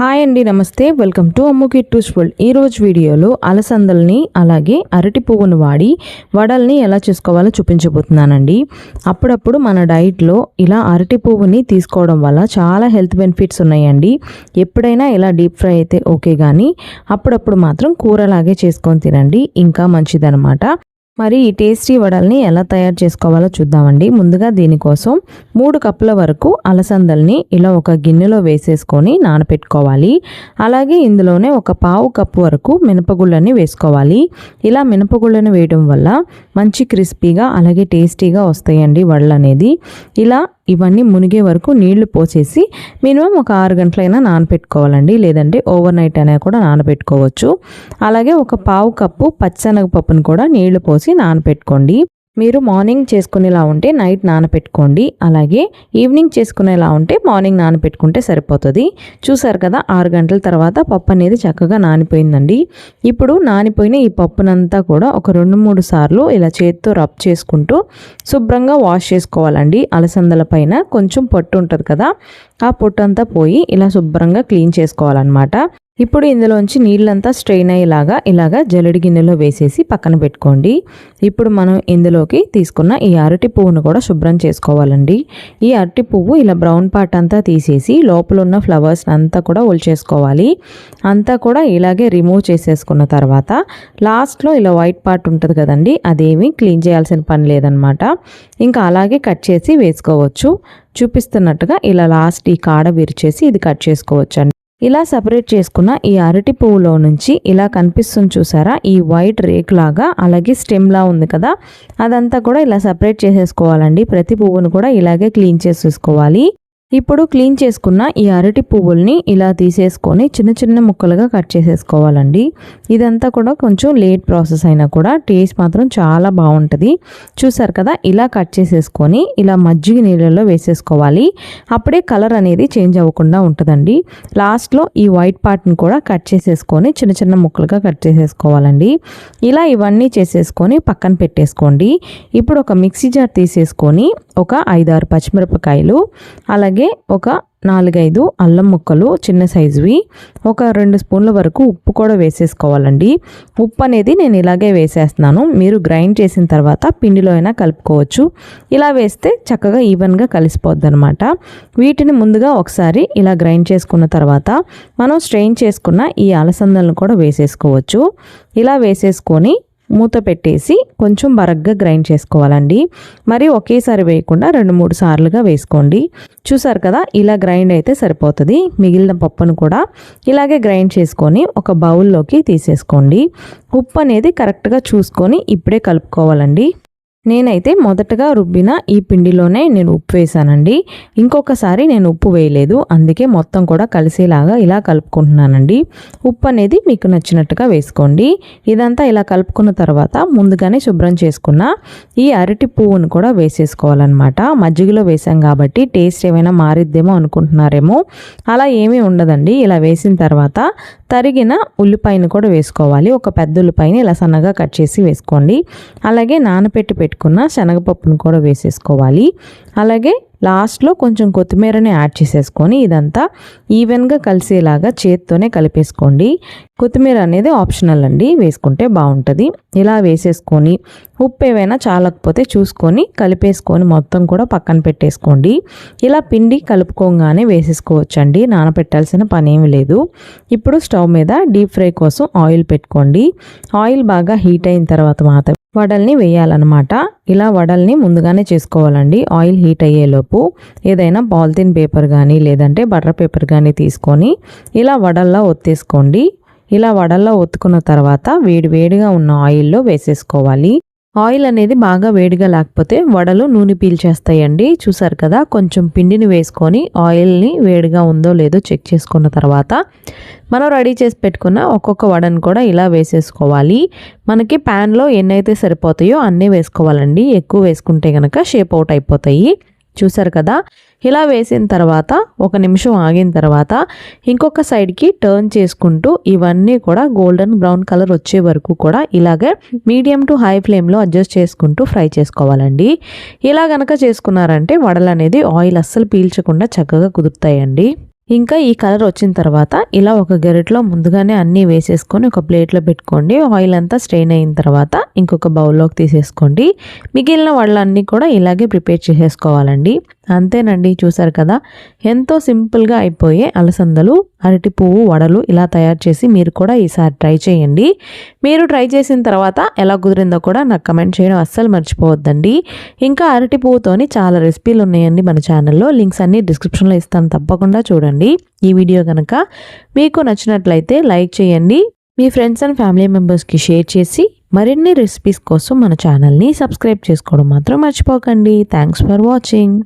Hi అండి నమస్తే. Welcome to Ammu Kittus world ఈ రోజు వీడియోలో అలసందల్ని అలాగే అరటి పువ్వును వాడి వడల్ని ఎలా చేసుకోవాలో చూపించబోతున్నానండి. అప్పుడప్పుడు మన డైట్లో ఇలా అరటి పువ్వుని తీసుకోవడం వల్ల చాలా హెల్త్ బెనిఫిట్స్ ఉన్నాయండి. ఎప్పుడైనా ఇలా డీప్ ఫ్రై అయితే ఓకే కానీ అప్పుడప్పుడు మాత్రం కూరలాగే చేసుకొని తినండి. ఇంకా మంచిదనమాట మరి ఈ టేస్టీ వడల్ని ఎలా తయారు చేసుకోవాలో చూద్దామండి. ముందుగా దీనికోసం మూడు కప్పుల వరకు అలసందల్ని ఇలా ఒక గిన్నెలో వేసేసుకొని నానపెట్టుకోవాలి. అలాగే ఇందులోనే ఒక పావు కప్పు వరకు మినపగుళ్ళని వేసుకోవాలి. ఇలా మినపగుళ్ళని వేయడం వల్ల మంచి క్రిస్పీగా అలాగే టేస్టీగా వస్తాయండి వడలు అనేది ఇలా ఇవన్నీ మునిగే వరకు నీళ్ళు పోసేసి మినిమం ఒక ఆరు గంటలైనా నానపెట్టుకోవాలండి. లేదంటే ఓవర్ నైట్ అయినా కూడా నానపెట్టుకోవచ్చు. అలాగే ఒక పావు కప్పు పచ్చనగపప్పును కూడా నీళ్ళు పోసి నానపెట్టుకోండి. మీరు మార్నింగ్ చేసుకునేలా ఉంటే నైట్ నానపెట్టుకోండి. అలాగే ఈవినింగ్ చేసుకునేలా ఉంటే మార్నింగ్ నానపెట్టుకుంటే సరిపోతుంది. చూసారు కదా ఆరు గంటల తర్వాత పప్పు అనేది చక్కగా నానిపోయిందండి. ఇప్పుడు నానిపోయిన ఈ పప్పునంతా కూడా ఒక రెండు మూడు సార్లు ఇలా చేతితో రబ్ చేసుకుంటూ శుభ్రంగా వాష్ చేసుకోవాలండి. అలసందల పైన కొంచెం పొట్టు ఉంటుంది కదా ఆ పొట్టు అంతా పోయి ఇలా శుభ్రంగా క్లీన్ చేసుకోవాలన్నమాట. ఇప్పుడు ఇందులోంచి నీళ్ళంతా స్ట్రెయిన్ అయ్యేలాగా ఇలాగా జల్లడి గిన్నెలో వేసేసి పక్కన పెట్టుకోండి. ఇప్పుడు మనం ఇందులోకి తీసుకున్న ఈ అరటి పువ్వును కూడా శుభ్రం చేసుకోవాలండి. ఈ అరటి పువ్వు ఇలా బ్రౌన్ పార్ట్ అంతా తీసేసి లోపల ఉన్న ఫ్లవర్స్ అంతా కూడా ఒలిచేసుకోవాలి అంతా కూడా ఇలాగే రిమూవ్ చేసేసుకున్న తర్వాత లాస్ట్లో ఇలా వైట్ పార్ట్ ఉంటుంది కదండి అదేమీ క్లీన్ చేయాల్సిన పని లేదనమాట. ఇంకా అలాగే కట్ చేసి వేసుకోవచ్చు. చూపిస్తున్నట్టుగా ఇలా లాస్ట్ ఈ కాడ విరిచేసి ఇది కట్ చేసుకోవచ్చు అండి ఇలా సపరేట్ చేసుకున్న ఈ అరటి పువ్వులో నుంచి ఇలా కనిపిస్తుంది చూసారా? ఈ వైట్ రేక్ లాగా అలాగే స్టెమ్లా ఉంది కదా? అదంతా కూడా ఇలా సపరేట్ చేసేసుకోవాలండి. ప్రతి పువ్వును కూడా ఇలాగే క్లీన్ చేసేసుకోవాలి. ఇప్పుడు క్లీన్ చేసుకున్న ఈ అరటి పువ్వుల్ని ఇలా తీసేసుకొని చిన్న చిన్న ముక్కలుగా కట్ చేసేసుకోవాలండి. ఇదంతా కూడా కొంచెం లేట్ ప్రాసెస్ అయినా కూడా టేస్ట్ మాత్రం చాలా బాగుంటుంది. చూసారు కదా ఇలా కట్ చేసేసుకొని ఇలా మజ్జిగ నీళ్ళలో వేసేసుకోవాలి. అప్పుడే కలర్ అనేది చేంజ్ అవ్వకుండా ఉంటుందండి. లాస్ట్లో ఈ వైట్ పార్ట్ని కూడా కట్ చేసేసుకొని చిన్న చిన్న ముక్కలుగా కట్ చేసేసుకోవాలండి. ఇలా ఇవన్నీ చేసేసుకొని పక్కన పెట్టేసుకోండి. ఇప్పుడు ఒక మిక్సీ జార్ తీసేసుకొని ఒక ఐదారు పచ్చిమిరపకాయలు అలాగే అలాగే ఒక నాలుగైదు అల్లం ముక్కలు చిన్న సైజువి ఒక రెండు స్పూన్ల వరకు ఉప్పు కూడా వేసేసుకోవాలండి. ఉప్పు అనేది నేను ఇలాగే వేసేస్తున్నాను. మీరు గ్రైండ్ చేసిన తర్వాత పిండిలో అయినా కలుపుకోవచ్చు. ఇలా వేస్తే చక్కగా ఈవెన్గా కలిసిపోద్ది అనమాట వీటిని ముందుగా ఒకసారి ఇలా గ్రైండ్ చేసుకున్న తర్వాత మనం స్ట్రెయిన్ చేసుకున్న ఈ అలసందలను కూడా వేసేసుకోవచ్చు. ఇలా వేసేసుకొని మూత పెట్టేసి కొంచెం బరగ్గా గ్రైండ్ చేసుకోవాలండి. మరి ఒకేసారి వేయకుండా రెండు మూడు సార్లుగా వేసుకోండి. చూసారు కదా ఇలా గ్రైండ్ అయితే సరిపోతుంది. మిగిలిన పప్పును కూడా ఇలాగే గ్రైండ్ చేసుకొని ఒక బౌల్లోకి తీసేసుకోండి. ఉప్పు అనేది కరెక్ట్గా చూసుకొని ఇప్పుడే కలుపుకోవాలండి. నేనైతే మొదటగా రుబ్బిన ఈ పిండిలోనే నేను ఉప్పు వేసానండి. ఇంకొకసారి నేను ఉప్పు వేయలేదు. అందుకే మొత్తం కూడా కలిసేలాగా ఇలా కలుపుకుంటున్నానండి. ఉప్పు అనేది మీకు నచ్చినట్టుగా వేసుకోండి. ఇదంతా ఇలా కలుపుకున్న తర్వాత ముందుగానే శుభ్రం చేసుకున్న ఈ అరటి పువ్వును కూడా వేసేసుకోవాలన్నమాట. మజ్జిగలో వేసాం కాబట్టి టేస్ట్ ఏమైనా మారిద్దేమో అనుకుంటున్నారేమో. అలా ఏమీ ఉండదండి. ఇలా వేసిన తర్వాత తరిగిన ఉల్లిపాయను కూడా వేసుకోవాలి. ఒక పెద్ద ఉల్లిపాయని ఇలా సన్నగా కట్ చేసి వేసుకోండి. అలాగే నానపెట్టి పెట్టుకున్న శనగపప్పును కూడా వేసేసుకోవాలి. అలాగే లాస్ట్లో కొంచెం కొత్తిమీరని యాడ్ చేసేసుకొని ఇదంతా ఈవెన్గా కలిసేలాగా చేత్తోనే కలిపేసుకోండి. కొత్తిమీర అనేది ఆప్షనల్ అండి వేసుకుంటే బాగుంటుంది. ఇలా వేసేసుకొని ఉప్పు ఏవైనా చాలకపోతే చూసుకొని కలిపేసుకొని మొత్తం కూడా పక్కన పెట్టేసుకోండి. ఇలా పిండి కలుపుకోగానే వేసేసుకోవచ్చండి నానపెట్టాల్సిన పని ఏమి లేదు. ఇప్పుడు స్టవ్ మీద డీప్ ఫ్రై కోసం ఆయిల్ పెట్టుకోండి. ఆయిల్ బాగా హీట్ అయిన తర్వాత మాత్రం వడల్ని వేయాలన్నమాట. ఇలా వడల్ని ముందుగానే చేసుకోవాలండి. ఆయిల్ హీట్ అయ్యేలోపు ఏదైనా పాలిథిన్ పేపర్ కానీ లేదంటే బటర్ పేపర్ కానీ తీసుకొని ఇలా వడల్లా ఒత్తేసుకోండి. ఇలా వడల్లో ఒత్తుకున్న తర్వాత వేడి వేడిగా ఉన్న ఆయిల్లో వేసేసుకోవాలి. ఆయిల్ అనేది బాగా వేడిగా లేకపోతే వడలు నూనె పీల్చేస్తాయండి. చూసారు కదా కొంచెం పిండిని వేసుకొని ఆయిల్ని వేడిగా ఉందో లేదో చెక్ చేసుకున్న తర్వాత మనం రెడీ చేసి పెట్టుకున్న ఒక్కొక్క వడను కూడా ఇలా వేసేసుకోవాలి. మనకి ప్యాన్లో ఎన్నైతే సరిపోతాయో అన్నీ వేసుకోవాలండి. ఎక్కువ వేసుకుంటే కనుక షేప్ అవుట్ అయిపోతాయి. చూసారు కదా? ఇలా వేసిన తర్వాత ఒక నిమిషం ఆగిన తర్వాత ఇంకొక సైడ్కి టర్న్ చేసుకుంటూ ఇవన్నీ కూడా గోల్డెన్ బ్రౌన్ కలర్ వచ్చే వరకు కూడా ఇలాగే మీడియం టు హై ఫ్లేమ్లో అడ్జస్ట్ చేసుకుంటూ ఫ్రై చేసుకోవాలండి. ఇలా గనక చేసుకున్నారంటే వడలు అనేది ఆయిల్ అస్సలు పీల్చకుండా చక్కగా కుదురుతాయండి. ఇంకా ఈ కలర్ వచ్చిన తర్వాత ఇలా ఒక గరిటలో ముందుగానే అన్నీ వేసేసుకొని ఒక ప్లేట్లో పెట్టుకోండి. ఆయిల్ అంతా స్ట్రెయిన్ అయిన తర్వాత ఇంకొక బౌల్లోకి తీసేసుకోండి. మిగిలిన వాళ్ళన్నీ కూడా ఇలాగే ప్రిపేర్ చేసేసుకోవాలండి. అంతేనండి చూసారు కదా? ఎంతో సింపుల్గా అయిపోయే అలసందలు అరటి పువ్వు వడలు ఇలా తయారు చేసి మీరు కూడా ఈసారి ట్రై చేయండి. మీరు ట్రై చేసిన తర్వాత ఎలా కుదిరిందో కూడా నాకు కమెంట్ చేయడం అస్సలు మర్చిపోవద్దండి. ఇంకా అరటి పువ్వుతోని చాలా రెసిపీలు ఉన్నాయండి మన ఛానల్లో. లింక్స్ అన్నీ డిస్క్రిప్షన్లో ఇస్తాను తప్పకుండా చూడండి. ఈ వీడియో కనుక మీకు నచ్చినట్లయితే లైక్ చేయండి. మీ ఫ్రెండ్స్ అండ్ ఫ్యామిలీ మెంబర్స్కి షేర్ చేసి మరిన్ని రెసిపీస్ కోసం మన ఛానల్ని సబ్స్క్రైబ్ చేసుకోవడం మాత్రం మర్చిపోకండి. Thanks for watching.